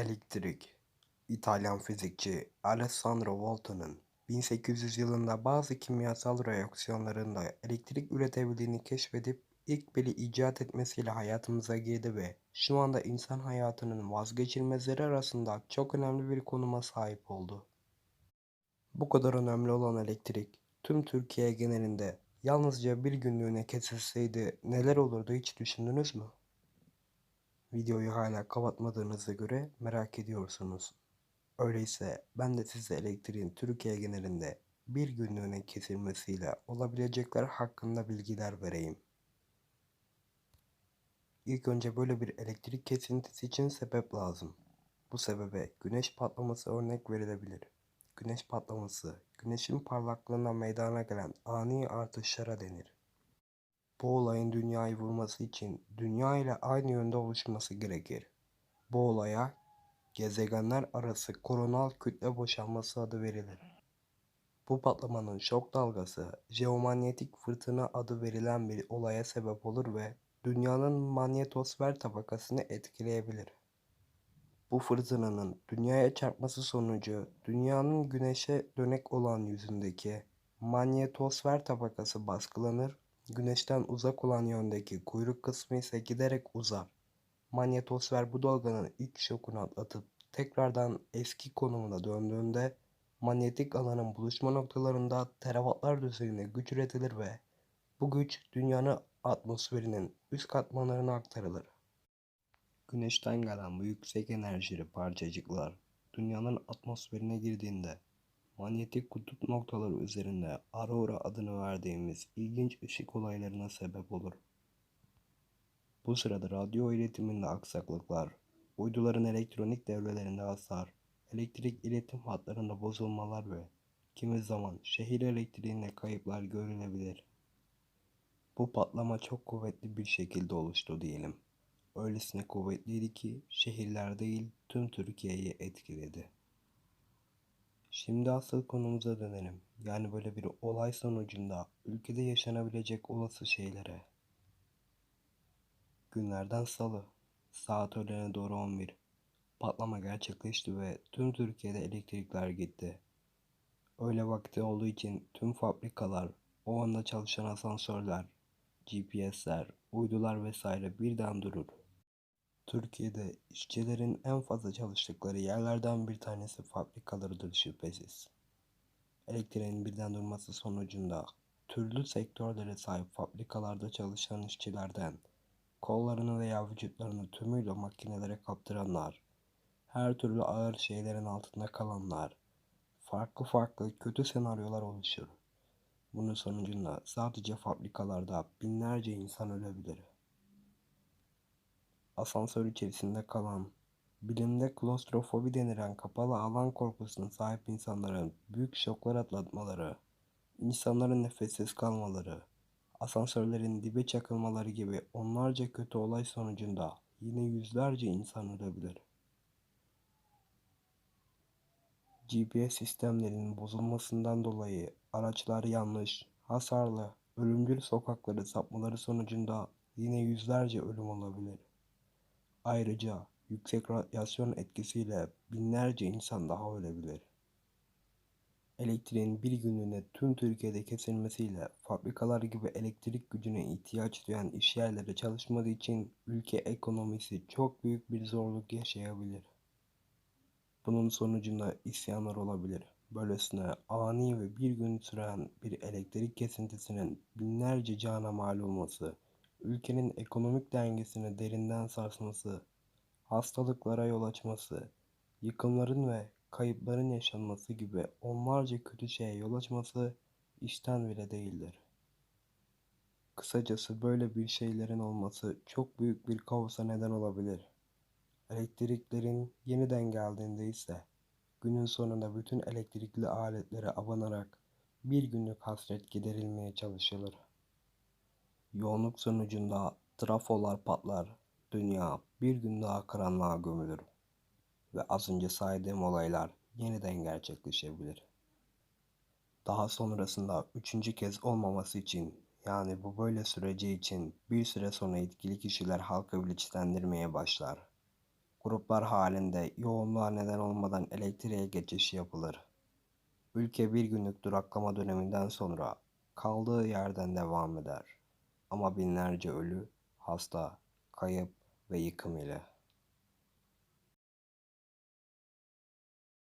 Elektrik İtalyan fizikçi Alessandro Volta'nın 1800 yılında bazı kimyasal reaksiyonlarında elektrik üretebildiğini keşfedip ilk pili icat etmesiyle hayatımıza girdi ve şu anda insan hayatının vazgeçilmezleri arasında çok önemli bir konuma sahip oldu. Bu kadar önemli olan elektrik tüm Türkiye genelinde yalnızca bir günlüğüne kesilseydi neler olurdu hiç düşündünüz mü? Videoyu hala kapatmadığınıza göre merak ediyorsunuz. Öyleyse ben de size elektriğin Türkiye genelinde bir günlüğüne kesilmesiyle olabilecekler hakkında bilgiler vereyim. İlk önce böyle bir elektrik kesintisi için sebep lazım. Bu sebebe güneş patlaması örnek verilebilir. Güneş patlaması, güneşin parlaklığında meydana gelen ani artışlara denir. Bu olayın dünyayı vurması için dünya ile aynı yönde oluşması gerekir. Bu olaya gezegenler arası koronal kütle boşalması adı verilir. Bu patlamanın şok dalgası jeomanyetik fırtına adı verilen bir olaya sebep olur ve dünyanın manyetosfer tabakasını etkileyebilir. Bu fırtınanın dünyaya çarpması sonucu dünyanın güneşe dönek olan yüzündeki manyetosfer tabakası baskılanır Güneşten uzak olan yöndeki kuyruk kısmı ise giderek uzar. Manyetosfer bu dalganın ilk şokunu atlatıp tekrardan eski konumuna döndüğünde manyetik alanın buluşma noktalarında terawattlar düzeyinde güç üretilir ve bu güç dünyanın atmosferinin üst katmanlarına aktarılır. Güneşten gelen bu yüksek enerjili parçacıklar dünyanın atmosferine girdiğinde manyetik kutup noktaları üzerinde aurora adını verdiğimiz ilginç ışık olaylarına sebep olur. Bu sırada radyo iletiminde aksaklıklar, uyduların elektronik devrelerinde hasar, elektrik iletim hatlarında bozulmalar ve kimi zaman şehir elektriğinde kayıplar görülebilir. Bu patlama çok kuvvetli bir şekilde oluştu diyelim. Öylesine kuvvetliydi ki şehirler değil tüm Türkiye'yi etkiledi. Şimdi asıl konumuza dönelim. Yani böyle bir olay sonucunda ülkede yaşanabilecek olası şeylere. Günlerden salı, saat öğlene doğru 11. Patlama gerçekleşti ve tüm Türkiye'de elektrikler gitti. Öyle vakti olduğu için tüm fabrikalar, o anda çalışan asansörler, GPS'ler, uydular vesaire birden durur. Türkiye'de işçilerin en fazla çalıştıkları yerlerden bir tanesi fabrikalarıdır şüphesiz. Elektriğin birden durması sonucunda türlü sektörlere sahip fabrikalarda çalışan işçilerden kollarını veya vücutlarını tümüyle makinelere kaptıranlar, her türlü ağır şeylerin altında kalanlar, farklı farklı kötü senaryolar oluşur. Bunun sonucunda sadece fabrikalarda binlerce insan ölebilir asansör içerisinde kalan, bilimde klostrofobi denilen kapalı alan korkusuna sahip insanların büyük şoklar atlatmaları, insanların nefessiz kalmaları, asansörlerin dibe çakılmaları gibi onlarca kötü olay sonucunda yine yüzlerce insan ölebilir. GPS sistemlerinin bozulmasından dolayı araçlar yanlış, hasarlı, ölümcül sokakları sapmaları sonucunda yine yüzlerce ölüm olabilir. Ayrıca yüksek radyasyon etkisiyle binlerce insan daha ölebilir. Elektriğin bir günlüğüne tüm Türkiye'de kesilmesiyle fabrikalar gibi elektrik gücüne ihtiyaç duyan işyerleri çalışmadığı için ülke ekonomisi çok büyük bir zorluk yaşayabilir. Bunun sonucunda isyanlar olabilir. Böylesine ani ve bir gün süren bir elektrik kesintisinin binlerce cana mal olması ülkenin ekonomik dengesini derinden sarsması, hastalıklara yol açması, yıkımların ve kayıpların yaşanması gibi onlarca kötü şeye yol açması işten bile değildir. Kısacası böyle bir şeylerin olması çok büyük bir kaosa neden olabilir. Elektriklerin yeniden geldiğinde ise günün sonunda bütün elektrikli aletlere abanarak bir günlük hasret giderilmeye çalışılır. Yoğunluk sonucunda trafolar patlar, dünya bir gün daha karanlığa gömülür ve az önce saydığım olaylar yeniden gerçekleşebilir. Daha sonrasında üçüncü kez olmaması için yani bu böyle süreci için bir süre sonra etkili kişiler halka bilinçlendirmeye başlar. Gruplar halinde yoğunluğa neden olmadan elektriğe geçiş yapılır. Ülke bir günlük duraklama döneminden sonra kaldığı yerden devam eder. Ama binlerce ölü, hasta, kayıp ve yıkım ile.